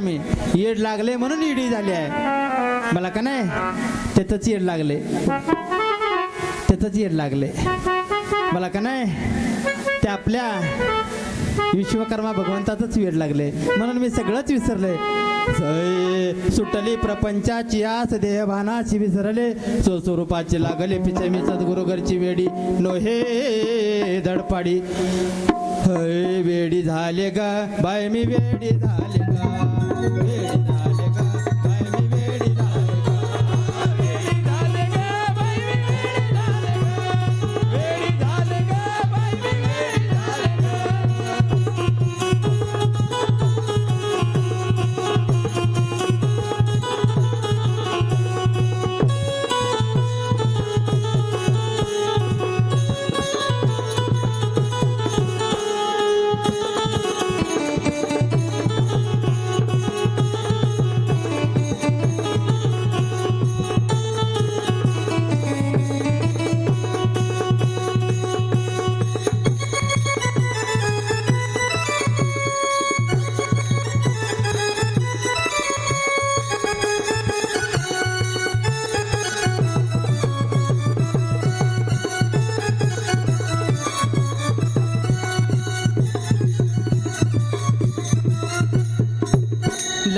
मी येड लागले म्हणून इडी झाली आहे. मला का नाही? त्याचंच येड लागले. त्याचंच येड लागले. मला का नाही? ते आपल्या विश्वकर्मा भगवंताच वेड लागले. म्हणून मी सगळंच विसरले. सुटली प्रपंचाची आस देहभानाची विसरले. स्वस्वरूपाची लागले पिचे मी सद्गुरु घरची वेडी नो हे धडपाडी वेडी झाले ग बाय मी वेडी झाले गा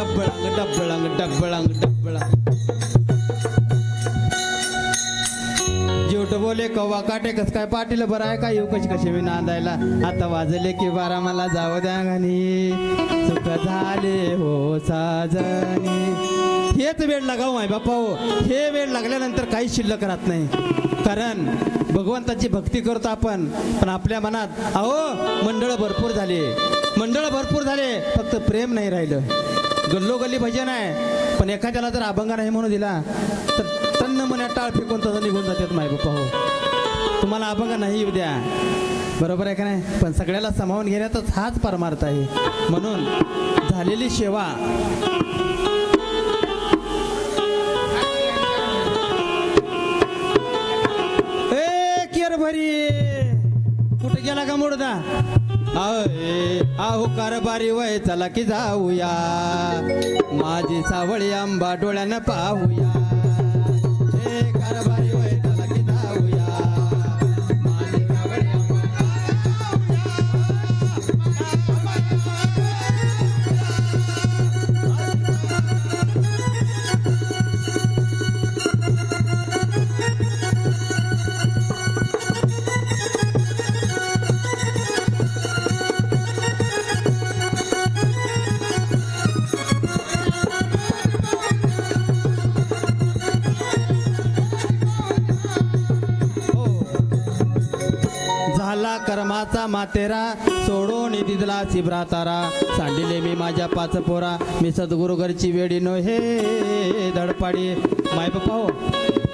वाजवले का डब्बळांग डब्बळांग. जेवट बोले कव्वा काटे कस काय पाटील बरं आहे का येऊ कशी कशी मी नांदायला. आता वाजले की बारा मला जाऊ द्या गाणी सुख झाले हो साजनी. हेच वेळ लागाव माय बापा हो. हे वेळ लागल्यानंतर काही शिल्लक राहत नाही. कारण भगवंताची भक्ती करतो आपण पण आपल्या मनात अहो मंडळ भरपूर झाले. मंडळ भरपूर झाले फक्त प्रेम नाही राहिलं. गल्लोगल्ली भजन आहे. पण एखाद्याला जर अभंग नाही म्हणून दिला तर तन्न मनात टाळ फेकून तसं निघून जातात माय बाप्पा हो. तुम्हाला अभंग नाही येऊ द्या. बरोबर आहे का नाही? पण सगळ्याला सामावून घेण्यातच हाच परमार्थ आहे. म्हणून झालेली सेवा. ए केर भरी कुठे गेला का मोडदा? आहो कारभारी वय चला की जाऊया. माझी सावळी आंबा डोळ्यानं पाहूया. झाला मातेरा सोडून दिदला शिबरा तारा सांडिले मी माझ्या पाच पोरा मी सद्गुरु घरची वेडी नो हे धडपाडी. माय पाहो हो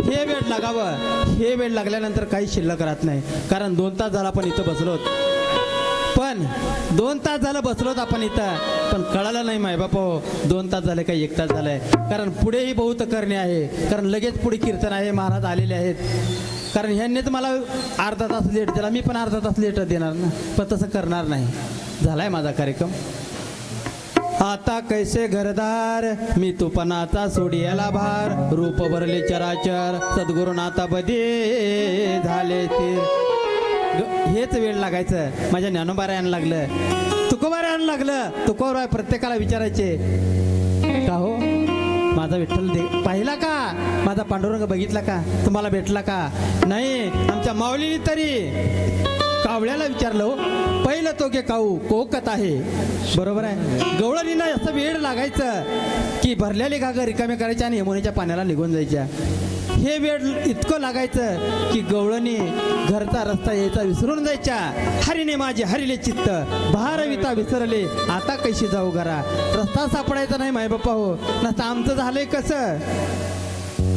हे वेळ लागावं. हे वेळ लागल्यानंतर काही शिल्लक राहत नाही. कारण दोन तास झाला आपण इथं बसलोत. पण दोन तास झालं बसलोत आपण इथं. पण कळालं नाही माय बापा हो दोन तास झाले काही एक तास झालाय. कारण पुढेही बहुत करणे आहे. कारण लगेच पुढे कीर्तन आहे महाराज आलेले आहेत. कारण ह्यांनीच मला अर्धा तास लेट दिला. मी पण अर्धा तास लेट देणार ना. पण तसं करणार नाही. झालाय माझा कार्यक्रम. आता कैसे घरदार? मी तुपनाचा सोडियाला भार. रूप भरले चराचर. सद्गुरुनाथा बदे झाले ते हेच वेळ लागायचं. माझ्या ज्ञानोबारायला लागलं. तुकोबारायला लागलं. तुकोबार प्रत्येकाला विचारायचे. का हो? माझा विठ्ठल दे. पाहिला का? माझा पांडुरंग बघितला का? तुम्हाला भेटला का? नाही आमच्या माऊलीने तरी कावळ्याला विचारलं हो. पहिलं तो घे काऊ कोकत आहे. बरोबर आहे? गवळणीनं असं वेळ लागायचं. की भरलेली घागर रिकामे करायच्या आणि यमुनेच्या पाण्याला निघून जायच्या. हे वेळ इतकं लागायचं की गवळणी घरचा रस्ता यायचा विसरून जायच्या. हरिने माझे हरिले चित्त भारविता विसरले. आता कशी जाऊ घरा? रस्ता सापडायचा नाही माय बाप्पा हो. नसं आमचं झालंय कसं?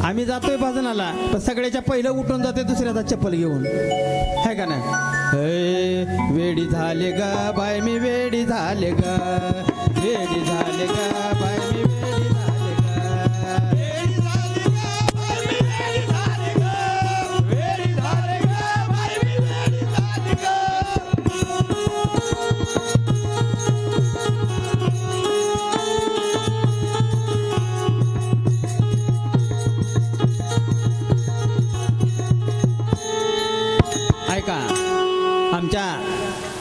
आम्ही जातोय भजनाला पण सगळ्याच्या पहिलं उठून जाते दुसऱ्याचा चप्पल घेऊन. है का नाही? हे, वेडी झाले ग बाय मी वेडी झाले ग. वेडी झाले ग बाय मी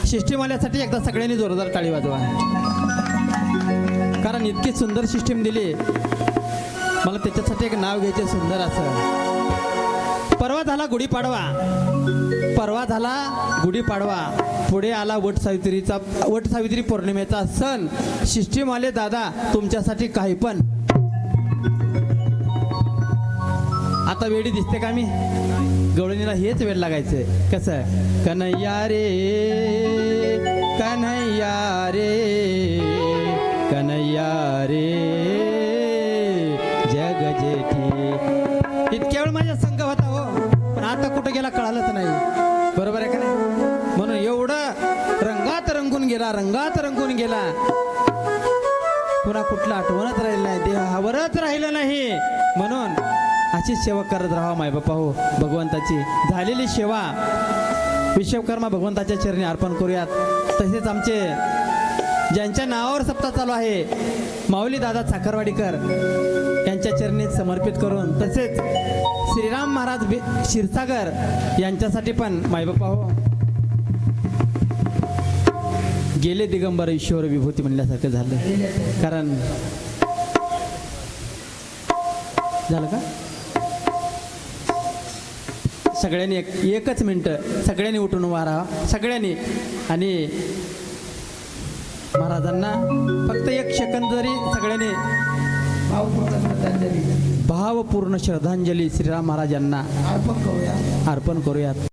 सिस्टीमवाल्यासाठी एकदा सगळ्यांनी जोरदार टाळी वाजवा. कारण इतकी सुंदर सिस्टीम दिली. मला त्याच्यासाठी एक नाव घ्यायचे सुंदर असं. परवा झाला गुढीपाडवा परवा झाला गुढीपाडवा पुढे आला वट सावित्रीचा वट सावित्री पौर्णिमेचा सण. सिस्टीमवाले दादा तुमच्यासाठी काही पण. आता वेळी दिसते का मी? गवळणीला हेच वेळ लागायचं. कसं? कन्हैया रे कन्हैया रे कन्हैया रे जग जेठी. इतक्या वेळ माझ्या संघ होता हो पण आता कुठं गेला कळालंच नाही. बरोबर आहे का नाही? म्हणून एवढं रंगात रंगून गेला रंगात रंगून गेला. पुन्हा कुठलं आठवणच राहिलं नाही देहावरच राहिलं नाही. म्हणून अशीच सेवा करत राहा माय बापा हो. भगवंताची झालेली सेवा. विश्वकर्मा भगवंताच्या चरणी अर्पण करूयात. तसेच आमचे ज्यांच्या नावावर सप्ताह चालू आहे माऊली दादा साखरवाडीकर यांच्या चरणी समर्पित करून तसेच श्रीराम महाराज क्षीरसागर यांच्यासाठी पण मायबापा हो. गेले दिगंबर ईश्वर विभूती म्हणल्यासारखं झालं. कारण झालं का? सगळ्यांनी एक एकच मिनटं. सगळ्यांनी उठून राहा. सगळ्यांनी. आणि महाराजांना फक्त एक सेकंद जरी सगळ्यांनी भावपूर्ण श्रद्धांजली भावपूर्ण श्रद्धांजली श्रीराम महाराज यांना अर्पण करूया. अर्पण करूयात.